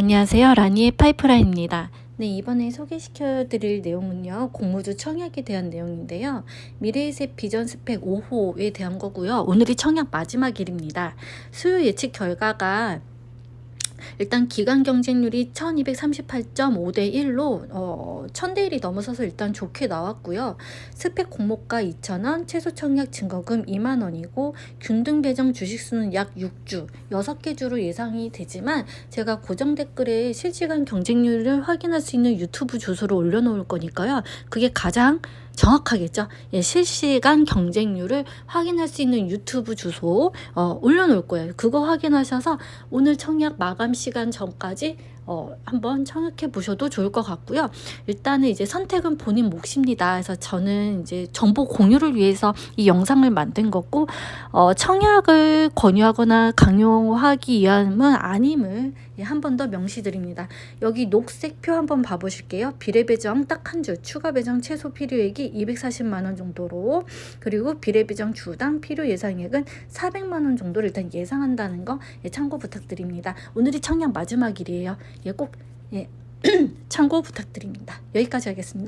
안녕하세요. 라니의 파이프라인입니다. 네, 이번에 소개시켜 드릴 내용은요. 공모주 청약에 대한 내용인데요. 미래의 새 비전 스펙 5호에 대한 거고요. 오늘이 청약 마지막 일입니다. 수요 예측 결과가 일단 기간 경쟁률이 1238.5대 1로 어, 1000대 1이 넘어서서 일단 좋게 나왔고요. 스펙 공모가 2,000원, 최소 청약 증거금 2만 원이고 균등 배정 주식 수는 약 6주, 6개 주로 예상이 되지만 제가 고정 댓글에 실시간 경쟁률을 확인할 수 있는 유튜브 주소를 올려놓을 거니까요. 그게 가장 정확하겠죠. 예, 실시간 경쟁률을 확인할 수 있는 유튜브 주소 어, 올려놓을 거예요. 그거 확인하셔서 오늘 청약 마감 시간 전까지 어, 한번 청약해 보셔도 좋을 것 같고요. 일단은 이제 선택은 본인 몫입니다. 그래서 저는 이제 정보 공유를 위해서 이 영상을 만든 거고, 어, 청약을 권유하거나 강요하기 위함은 아님을 예, 한번 더 명시드립니다. 여기 녹색 표 한번 봐보실게요. 비례 배정 딱한 주, 추가 배정 최소 필요액이 240만 원 정도로, 그리고 비례 배정 주당 필요 예상액은 400만 원 정도를 일단 예상한다는 거 예, 참고 부탁드립니다. 오늘이 청약 마지막 일이에요. 예, 꼭 예, 참고 부탁드립니다. 여기까지 하겠습니다.